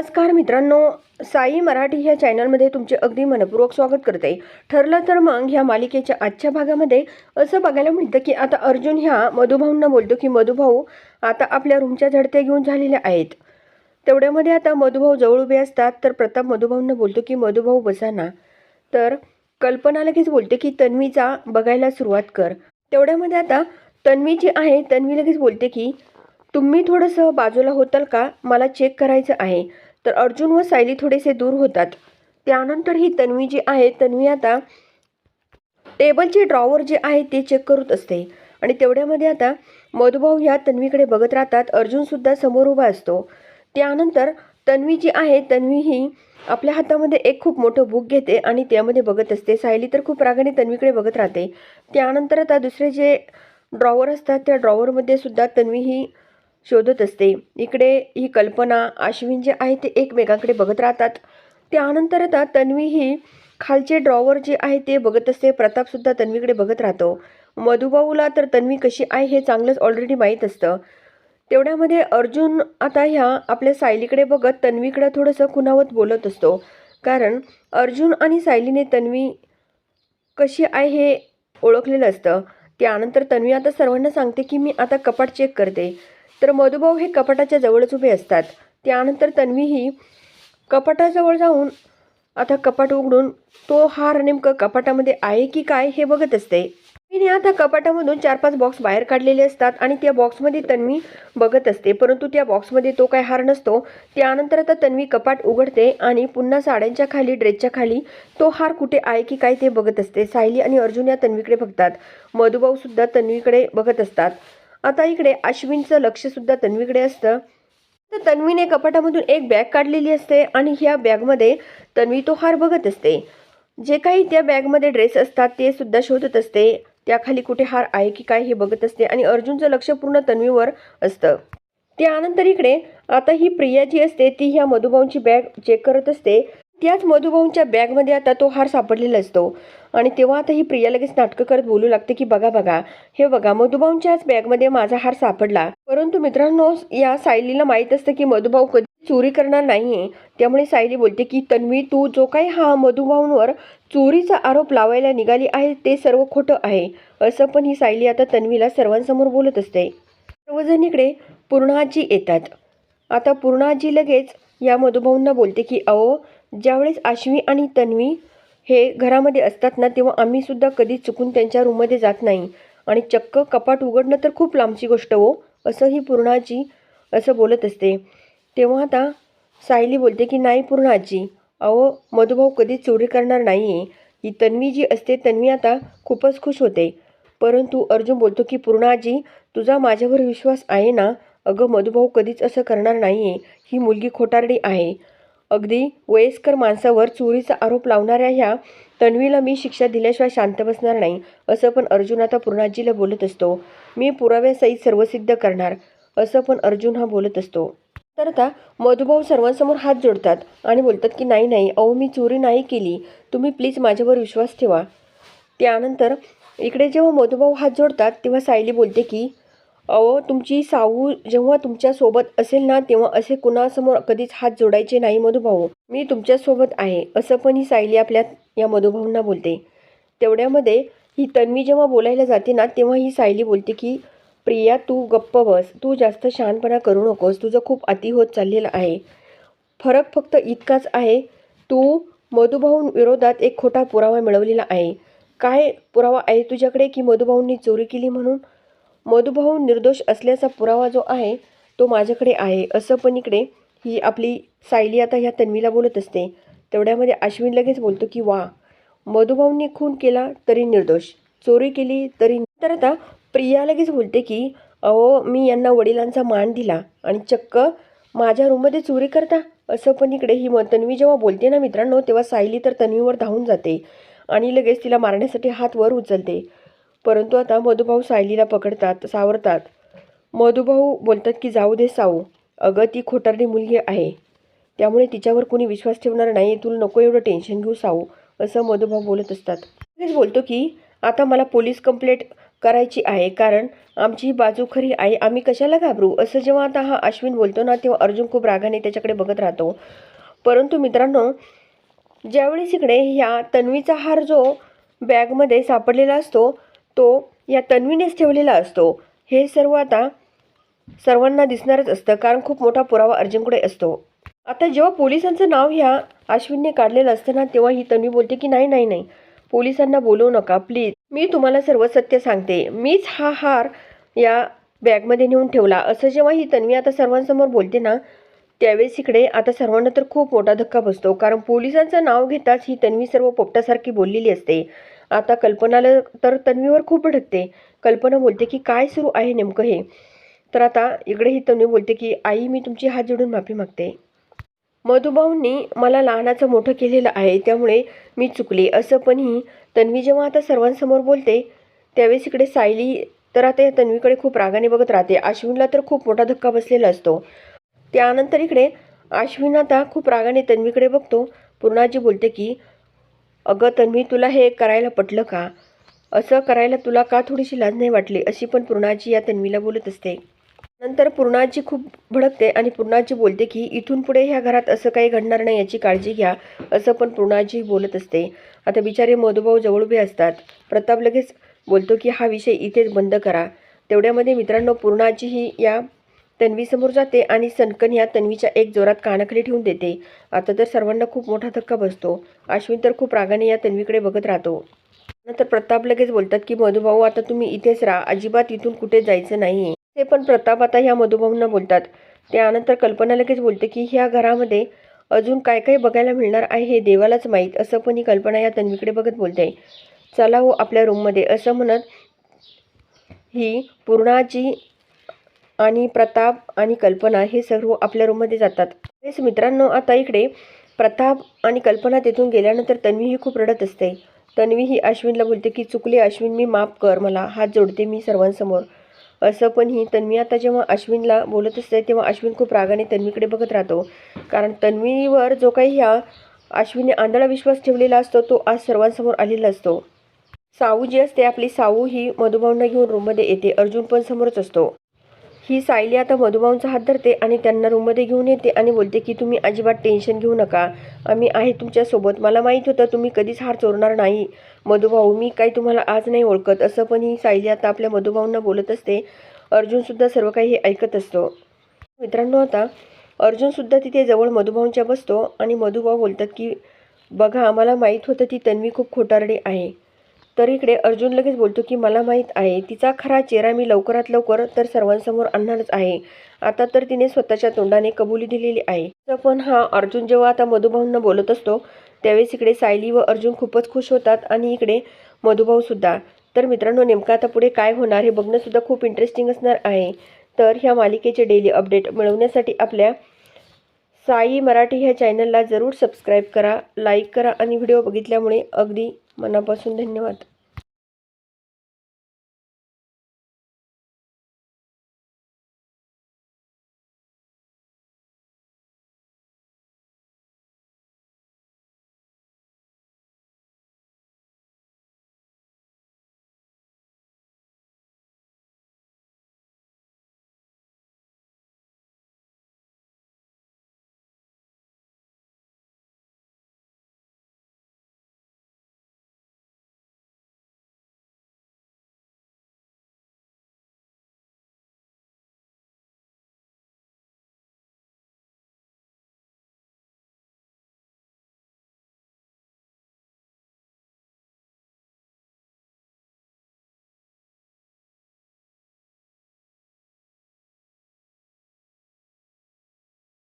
नमस्कार मित्रांनो साई मराठी ह्या चॅनलमध्ये तुमचे अगदी मनपूर्वक स्वागत करते. ठरलं तर मग ह्या मालिकेच्या आजच्या भागामध्ये असं बघायला मिळतं की आता अर्जुन ह्या मधुभाऊंना बोलतो की मधुभाऊ आता आपल्या रूमच्या झडत्या घेऊन झालेल्या आहेत. तेवढ्यामध्ये आता मधुभाऊ जवळ उभे असतात तर प्रताप मधुभाऊंना बोलतो की मधुभाऊ बसा ना. तर कल्पना लगेच बोलते की तन्वीचा बघायला सुरुवात कर. तेवढ्यामध्ये आता तन्वी जी आहे तन्वी लगेच बोलते की तुम्ही थोडंसं बाजूला होताल का? मला चेक करायचं आहे. तर अर्जुन व सायली थोडेसे दूर होतात. त्यानंतर ही तन्वी जी आहे तन्वी आता टेबलचे ड्रॉवर जे आहे ते चेक करत असते. आणि तेवढ्यामध्ये आता मधुभाऊ ह्या तन्वीकडे बघत राहतात. अर्जुनसुद्धा समोर उभा असतो. त्यानंतर तन्वी जी आहे तन्वी ही आपल्या हातामध्ये एक खूप मोठं बुक घेते आणि त्यामध्ये बघत असते. सायली तर खूप रागाने तन्वीकडे बघत राहते. त्यानंतर आता दुसरे जे ड्रॉवर असतात त्या ड्रॉवरमध्ये सुद्धा तन्वी ही शोधत असते. इकडे ही कल्पना अश्विन जे आहे ते एकमेकांकडे बघत राहतात. त्यानंतर आता तन्वी ही खालचे ड्रॉवर जे आहे ते बघत असते. प्रतापसुद्धा तन्वीकडे बघत राहतो. मधुबाऊला तर तन्वी कशी आहे हे चांगलंच ऑलरेडी माहीत असतं. तेवढ्यामध्ये अर्जुन आता ह्या आपल्या सायलीकडे बघत तन्वीकडे थोडंसं खुणावत बोलत असतो. कारण अर्जुन आणि सायलीने तन्वी कशी आहे हे ओळखलेलं असतं. त्यानंतर तन्वी आता सर्वांना सांगते की मी आता कपाट चेक करते. तर मधुभाऊ हे कपाटाच्या जवळच उभे असतात. त्यानंतर तन्वी ही कपाटाजवळ जाऊन आता कपाट उघडून तो हार नेमकं कपाटामध्ये आहे की काय हे बघत असते. तन्वीने आता कपाटामधून चार पाच बॉक्स बाहेर काढलेले असतात आणि त्या बॉक्समध्ये तन्वी बघत असते. परंतु त्या बॉक्समध्ये तो काय हार नसतो. त्यानंतर आता तन्वी कपाट उघडते आणि पुन्हा साड्यांच्या खाली ड्रेसच्या खाली तो हार कुठे आहे की काय ते बघत असते. सायली आणि अर्जुन या तन्वीकडे बघतात. मधुभाऊसुद्धा तन्वीकडे बघत असतात. आता इकडे अश्विनचं लक्ष सुद्धा तन्वीकडे असतं. तर तन्वीने कपाटामधून एक बॅग काढलेली असते आणि ह्या बॅगमध्ये तन्वी तो हार बघत असते. जे काही त्या बॅगमध्ये ड्रेस असतात ते सुद्धा शोधत असते. त्याखाली कुठे हार आहे की काय हे बघत असते आणि अर्जुनचं लक्ष पूर्ण तन्वीवर असतं. त्यानंतर इकडे आता ही प्रिया जी असते ती ह्या मधुभाऊंची बॅग चेक करत असते. त्याच मधुभाऊंच्या बॅगमध्ये आता तो हार सापडलेला असतो. आणि तेव्हा आता ही प्रिया लगेच नाटकं करत बोलू लागते की बघा बघा हे बघा मधुभाऊंच्याच बॅगमध्ये माझा हार सापडला. परंतु मित्रांनो या सायलीला माहीत असतं की मधुभाऊ कधी चोरी करणार नाही त्यामुळे सायली बोलते की तन्वी तू जो काही हा मधुभाऊंवर चोरीचा आरोप लावायला निघाली आहे ते सर्व खोटं आहे. असं पण ही सायली आता तन्वीला सर्वांसमोर बोलत असते. सर्वजण इकडे पूर्णाजी येतात. आता पूर्णाजी लगेच या मधुभाऊंना बोलते की अहो ज्यावेळेस आश्वी आणि तन्वी हे घरामध्ये असतात ना तेव्हा आम्हीसुद्धा कधी चुकून त्यांच्या रूममध्ये जात नाही. आणि चक्क कपाट उघडणं तर खूप लांबची गोष्ट हो असं ही पूर्णाजी असं बोलत असते. तेव्हा आता सायली बोलते की नाही पूर्णाजी अहो मधुभाऊ कधीच चोरी करणार नाही आहे ही तन्वी जी असते तन्वी आता खूपच खुश होते. परंतु अर्जुन बोलतो की पूर्णाजी तुझा माझ्यावर विश्वास आहे ना? अगं मधुभाऊ कधीच असं करणार नाही आहे ही मुलगी खोटारडी आहे. अगदी वयस्कर माणसावर चोरीचा आरोप लावणाऱ्या ह्या तन्वीला मी शिक्षा दिल्याशिवाय शांत बसणार नाही असं पण अर्जुन आता पूर्णाजीला बोलत असतो. मी पुराव्यासहित सर्व सिद्ध करणार असं पण अर्जुन हा बोलत असतो. तर आता मधुभाऊ सर्वांसमोर हात जोडतात आणि बोलतात की नाही नाही अहो मी चोरी नाही केली. तुम्ही प्लीज माझ्यावर विश्वास ठेवा. त्यानंतर इकडे जेव्हा मधुभाऊ हात जोडतात तेव्हा सायली बोलते की अहो तुमची साऊ जेव्हा तुमच्यासोबत असेल ना तेव्हा असे कुणासमोर कधीच हात जोडायचे नाही मधुभाऊ. मी तुमच्यासोबत आहे असं पण ही सायली आपल्या या मधुभाऊंना बोलते. तेवढ्यामध्ये ही तन्वी जेव्हा बोलायला जाते ना तेव्हा ही सायली बोलते की प्रिया तू गप्प बस. तू जास्त शहाणपणा करू नकोस. तुझं खूप अति होत चाललेलं आहे. फरक फक्त इतकाच आहे. तू मधुभाऊं विरोधात एक खोटा पुरावा मिळवलेला आहे. काय पुरावा आहे तुझ्याकडे की मधुभाऊंनी चोरी केली म्हणून? मधुभाऊ निर्दोष असल्याचा पुरावा जो आहे तो माझ्याकडे आहे. असं पण इकडे ही आपली सायली आता ह्या तन्वीला बोलत असते. तेवढ्यामध्ये अश्विन लगेच बोलतो की वा मधुभाऊंनी खून केला तरी निर्दोष. चोरी केली तरी तर आता प्रिया लगेच बोलते की अहो मी यांना वडिलांचा मान दिला आणि चक्क माझ्या रूममध्ये चोरी करता. असं पण इकडे ही म तन्वी जेव्हा बोलते ना मित्रांनो तेव्हा सायली तर तन्वीवर धावून जाते आणि लगेच तिला मारण्यासाठी हात वर उचलते. परंतु आता मधुभाऊ सायलीला पकडतात सावरतात. मधुभाऊ बोलतात की जाऊ दे साऊ. अगं ती खोटारडी मुलगी आहे. त्यामुळे तिच्यावर कोणी विश्वास ठेवणार नाही. तुला नको एवढं टेन्शन घेऊ साऊ असं मधुभाऊ बोलत असतात. लगेच बोलतो की आता मला पोलीस कंप्लेंट करायची आहे. कारण आमची ही बाजू खरी आहे. आम्ही कशाला घाबरू? असं जेव्हा आता हा अश्विन बोलतो ना तेव्हा अर्जुन खूप रागाने त्याच्याकडे बघत राहतो. परंतु मित्रांनो ज्यावेळेस इकडे ह्या तन्वीचा हार जो बॅगमध्ये सापडलेला असतो तो या तन्वीनेच ठेवलेला असतो. हे सर्व आता सर्वांना दिसणारच असतं कारण खूप मोठा पुरावा अर्जुनकडे असतो. आता जेव्हा पोलिसांचं नाव ह्या अश्विनने काढलेलं असतं ना तेव्हा ही तन्वी बोलते की नाही नाही नाही पोलिसांना बोलवू नका प्लीज मी तुम्हाला सर्व सत्य सांगते. मीच हा हार या बॅगमध्ये नेऊन ठेवला. असं जेव्हा ही तन्वी आता सर्वांसमोर बोलते ना त्यावेळेस इकडे आता सर्वांना तर खूप मोठा धक्का बसतो कारण पोलिसांचं नाव घेताच ही तन्वी सर्व पोपटासारखी बोललेली असते. आता कल्पनाला तर तन्वीवर खूप भडकते. कल्पना बोलते की काय सुरू आहे नेमकं हे? तर आता इकडे ही तन्वी बोलते की आई मी तुमची हात जोडून माफी मागते. मधुभाऊंनी मला लहानाचं मोठं केलेलं आहे त्यामुळे मी चुकले. असं पण ही तन्वी जेव्हा आता सर्वांसमोर बोलते त्यावेळेस इकडे सायली तर आता या तन्वीकडे खूप रागाने बघत राहते. अश्विनला तर खूप मोठा धक्का बसलेला असतो. त्यानंतर इकडे अश्विन आता खूप रागाने तन्वीकडे बघतो. पूर्णाजी बोलते की अगं तन्वी तुला हे करायला पटलं का? असं करायला तुला का थोडीशी लाज नाही वाटली? अशी पण पूर्णाजी या तन्वीला बोलत असते. नंतर पूर्णाजी खूप भडकते आणि पूर्णाजी बोलते की इथून पुढे ह्या घरात असं काही घडणार नाही याची काळजी घ्या असं पण पूर्णाजी बोलत असते. आता बिचारे मधुभाऊ जवळ उभे असतात. प्रताप लगेच बोलतो की हा विषय इथेच बंद करा. तेवढ्यामध्ये मित्रांनो पूर्णाजी ही या तन्वीसमोर जाते आणि सनकन ह्या तन्वीच्या एक जोरात कानाखाली ठेवून देते. आता तर सर्वांना खूप मोठा धक्का बसतो. अश्विन तर खूप रागाने या तन्वीकडे बघत राहतो. नंतर प्रताप लगेच बोलतात की मधुभाऊ आता तुम्ही इथेच राहा. अजिबात इथून कुठे जायचं नाही. ते पण प्रताप आता ह्या मधुभाऊंना बोलतात. त्यानंतर कल्पना लगेच बोलते की ह्या घरामध्ये अजून काय काय बघायला मिळणार आहे हे देवालाच माहीत. असं पण ही कल्पना या तन्वीकडे बघत बोलते. चला हो आपल्या रूममध्ये असं म्हणत ही पूर्णाची आणि प्रताप आणि कल्पना हे सर्व आपल्या रूममध्ये जातात. तेच मित्रांनो आता इकडे प्रताप आणि कल्पना तिथून गेल्यानंतर तन्वी ही खूप रडत असते. तन्वी ही अश्विनला बोलते की चुकले अश्विन मी माफ कर मला हात जोडते मी सर्वांसमोर. असं पण ही तन्वी आता जेव्हा अश्विनला बोलत असते तेव्हा अश्विन खूप रागाने तन्वीकडे बघत राहतो. कारण तन्वीवर जो काही ह्या अश्विनने आंधळा विश्वास ठेवलेला असतो तो आज सर्वांसमोर आलेला असतो. साऊ जी असते आपली साऊ ही मधुभावना घेऊन रूममध्ये येते अर्जुन पण समोरच असतो. ही सायली आता मधुभाऊंचा हात धरते आणि त्यांना रूममध्ये घेऊन येते आणि बोलते की तुम्ही अजिबात टेन्शन घेऊ नका. आम्ही आहे तुमच्यासोबत. मला माहीत होतं तुम्ही कधीच हार चोरणार नाही. मधुभाऊ मी काही तुम्हाला आज नाही ओळखत. असं पण ही सायली आता आपल्या मधुभाऊंना बोलत असते. अर्जुनसुद्धा सर्व काही हे ऐकत असतो. मित्रांनो आता अर्जुनसुद्धा तिथे जवळ मधुभाऊंच्या बसतो आणि मधुभाऊ बोलतात की बघा आम्हाला माहीत होतं ती तन्वी खूप खोटारडी आहे. तर इकडे अर्जुन लगेच बोलतो की मला माहीत आहे तिचा खरा चेहरा मी लवकरात लवकर तर सर्वांसमोर आणणारच आहे. आता तर तिने स्वतःच्या तोंडाने कबुली दिलेली आहे. तर पण हा अर्जुन जेव्हा आता मधुभाऊंना बोलत असतो त्यावेळेस इकडे सायली व अर्जुन खूपच खुश होतात आणि इकडे मधुभाऊसुद्धा तर मित्रांनो नेमकं आता पुढे काय होणार हे बघणंसुद्धा खूप इंटरेस्टिंग असणार आहे. तर ह्या मालिकेचे डेली अपडेट मिळवण्यासाठी आपल्या साई मराठी ह्या चॅनलला जरूर सबस्क्राईब करा लाईक करा आणि व्हिडिओ बघितल्यामुळे अगदी मनापासून धन्यवाद.